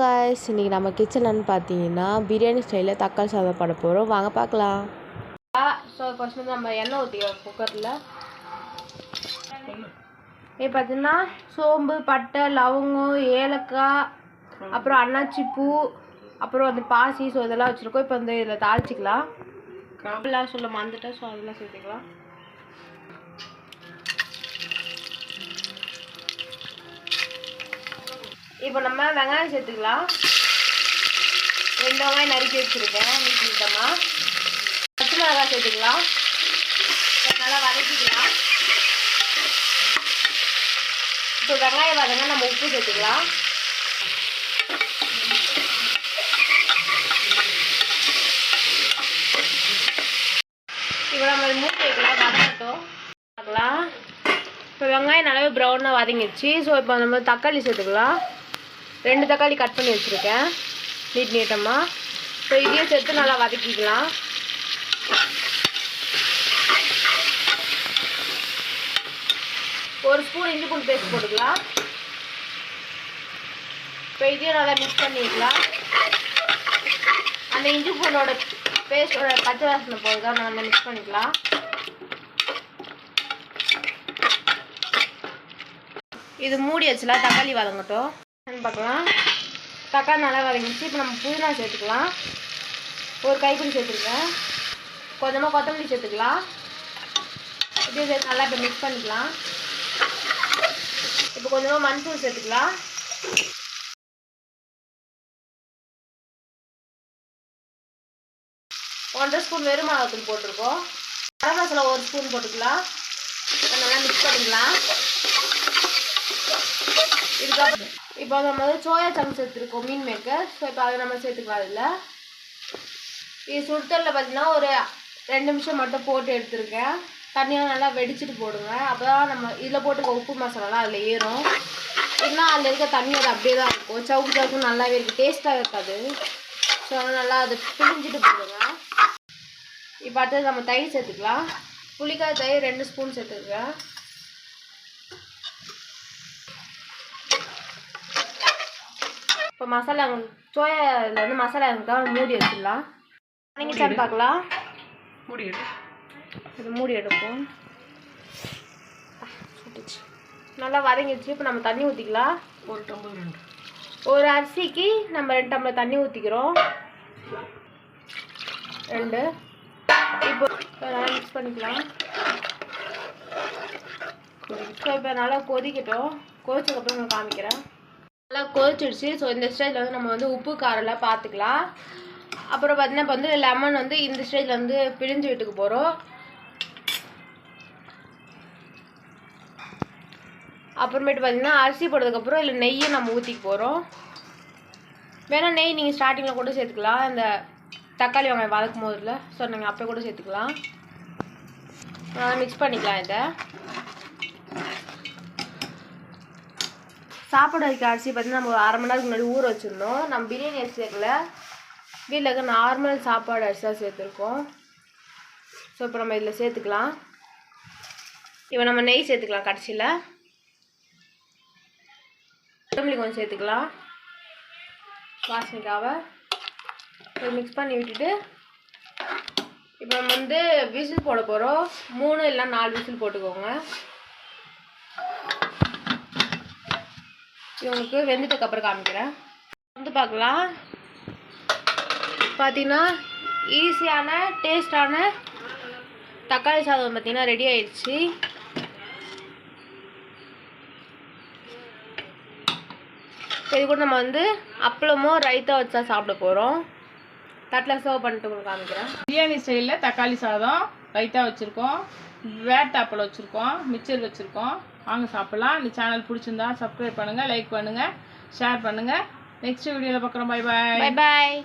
Guys இன்றைக்கி நம்ம கிச்சனன்னு பார்த்தீங்கன்னா பிரியாணி ஸ்டைலில் தக்காளி சாதம் பண்ண போகிறோம் வாங்க பார்க்கலாம். ஸோ ஃபர்ஸ்ட் வந்து நம்ம எண்ணெய் ஊற்றிக்கிறோம் குக்கரில் இப்போ பார்த்தீங்கன்னா சோம்பு பட்டை லவங்கம் ஏலக்காய் அப்புறம் அன்னாச்சி பூ அப்புறம் அந்த பாசி ஸோ இதெல்லாம் வச்சுருக்கோம். இப்போ வந்து இதில் தாளிச்சிக்கலாம். காம்பெல்லாம் சொல்ல மறந்துட்டேன் ஸோ அதெல்லாம் சேர்த்துக்கலாம். இப்போ நம்ம வெங்காயம் சேர்த்துக்கலாம். ரெண்டு வெங்காயம் நறுக்கி வச்சுருக்கேன் நீட்டு நீட்டமாக பச்சை மிளகாய் சேர்த்துக்கலாம். நல்லா வதக்கிக்கலாம். இப்போ வெங்காயம் வதங்க நம்ம உப்பு சேர்த்துக்கலாம். இப்போ நம்ம மூணு வைக்கலாம் வதங்கட்டும் பார்க்கலாம். இப்போ வெங்காயம் நல்லாவே ப்ரௌனாக வதங்கிடுச்சு. ஸோ இப்போ நம்ம தக்காளி சேர்த்துக்கலாம். ரெண்டு தக்காளி கட் பண்ணி வச்சுருக்கேன். நீட் நீட்டமாக ஸோ இதையும் சேர்த்து நல்லா வதக்கிக்கலாம். ஒரு ஸ்பூன் இஞ்சி பூண்டு பேஸ்ட் போட்டுக்கலாம். இப்போ இதையும் நல்லா மிக்ஸ் பண்ணிக்கலாம். அந்த இஞ்சி பூண்டோட பேஸ்டோட பச்சை வாசனை போதுதான் நம்ம மிக்ஸ் பண்ணிக்கலாம். இது மூடி வச்சுலாம் தக்காளி வதங்கட்டும். பார்க்கலாம். தக்காளி நல்லா வதங்கிடுச்சு. இப்போ நம்ம புதினா சேர்த்துக்கலாம். ஒரு கைப்பிடி சேர்த்துருக்கேன். கொஞ்சமாக கொத்தமல்லி சேர்த்துக்கலாம். இப்படியே சேர்த்து நல்லா இப்போ மிக்ஸ் பண்ணிக்கலாம். இப்போ கொஞ்சமாக மஞ்சள் சேர்த்துக்கலாம். ஒன்றரை ஸ்பூன் வெறும் மிளகாத்தூள் போட்டிருக்கோம். கரம் மசாலா ஒரு ஸ்பூன் போட்டுக்கலாம். நல்லா மிக்ஸ் பண்ணிக்கலாம். இதுக்கப்புறம் இப்போ நம்ம வந்து சோயா சங்க் சேர்த்துருக்கோம் மீன் மேக்கர் ஸோ இப்போ அதை நம்ம சேர்த்துக்கலாம் அதில் இது சுடுத்தலில் பார்த்தீங்கன்னா ஒரு ரெண்டு நிமிஷம் மட்டும் போட்டு எடுத்துருக்கேன். தண்ணியெல்லாம் நல்லா வெடிச்சிட்டு போடுங்க. அப்போ தான் நம்ம இதில் போட்டுக்க உப்பு மசாலாலாம் அதில் ஏறும். இல்லைன்னா அதில் இருக்க தண்ணி அது அப்படியே தான் இருக்கும். சவுக்கு சவுக்கு நல்லாவே இருக்குது டேஸ்ட்டாக இருக்காது. ஸோ அதனால் நல்லா அதை பிழிஞ்சிட்டு போடுங்க. இப்போ அடுத்தது நம்ம தயிர் சேர்த்துக்கலாம். புளிக்காய் தயிர் ரெண்டு ஸ்பூன் சேர்த்துருக்கேன். இப்போ மசாலா சோயா இதில் வந்து மசாலா இருந்தால் மூடி வச்சிடலாம் சார் பார்க்கலாம் மூடி எடு. இது மூடி எடுப்போம். நல்லா வதங்கிடுச்சு. இப்போ நம்ம தண்ணி ஊற்றிக்கலாம் ஒரு டம்ளர் ரெண்டு. ஒரு அரிசிக்கு நம்ம ரெண்டு டம்ளர் தண்ணி ஊற்றிக்கிறோம் ரெண்டு. இப்போ இப்போ நல்லா மிக்ஸ் பண்ணிக்கலாம். ஸோ இப்போ நல்லா கொதிக்கட்டும். கொதிச்சதுக்கப்புறம் நான் காமிக்கிறேன். நல்லா கொதிச்சிடுச்சு ஸோ இந்த ஸ்டேஜில் வந்து நம்ம வந்து உப்பு காரெல்லாம் பார்த்துக்கலாம் அப்புறம் பார்த்தீங்கன்னா இப்போ வந்து லெமன் வந்து இந்த ஸ்டேஜில் வந்து பிழிஞ்சு வீட்டுக்கு போகிறோம் அப்புறமேட்டு பார்த்தீங்கன்னா அரிசி போட்டதுக்கப்புறம் இல்லை நெய்யை நம்ம ஊற்றிக்க போகிறோம் வேணால் நெய் நீங்கள் ஸ்டார்டிங்கில் கூட சேர்த்துக்கலாம். இந்த தக்காளி வெங்காயம் வதக்கும் போதில் ஸோ நீங்கள் அப்போ கூட சேர்த்துக்கலாம். மிக்ஸ் பண்ணிக்கலாம் இதை. சாப்பாடு வைக்க அரிசி பார்த்தீங்கன்னா நம்ம ஒரு அரை மணி நேரத்துக்கு முன்னாடி ஊற வச்சுருந்தோம். நம்ம பிரியாணி அரிசி சேர்க்கல வீட்டில் இருக்க நார்மல் சாப்பாடு அரிசி தான் சேர்த்துருக்கோம். ஸோ இப்போ நம்ம இதில் சேர்த்துக்கலாம். இப்போ நம்ம நெய் சேர்த்துக்கலாம் கடைசியில். கொத்தமல்லி கொஞ்சம் சேர்த்துக்கலாம். வாசனைக்காக. மிக்ஸ் பண்ணி விட்டுட்டு இப்போ நம்ம வந்து விசில் போட போகிறோம் மூணு இல்லை நாலு விசில் போட்டுக்கோங்க. இவங்களுக்கு வெந்ததுக்கு அப்புறம் காமிக்கிறேன். வந்து பார்க்கலாம். பார்த்தீங்கன்னா ஈஸியான டேஸ்டான தக்காளி சாதம் பார்த்தீங்கன்னா ரெடி ஆயிடுச்சு. இது கூட நம்ம வந்து அப்பளமோ ரைத்தா வச்சா சாப்பிட போகிறோம் தட்டில் சர்வ் பண்ணிட்டு உங்களுக்கு காமிக்கிறேன். பிரியாணி ஸ்டைலில் தக்காளி சாதம் ரைத்தா வச்சுருக்கோம். வேட் ஆப்பிள் வச்சுருக்கோம் மிச்சர் வச்சுருக்கோம். வாங்க சாப்பிட்லாம். இந்த சேனல் பிடிச்சிருந்தா சப்ஸ்கிரைப் பண்ணுங்கள் லைக் பண்ணுங்கள் ஷேர் பண்ணுங்கள் நெக்ஸ்ட் வீடியோவில் பார்க்குறோம். Bye bye bye bye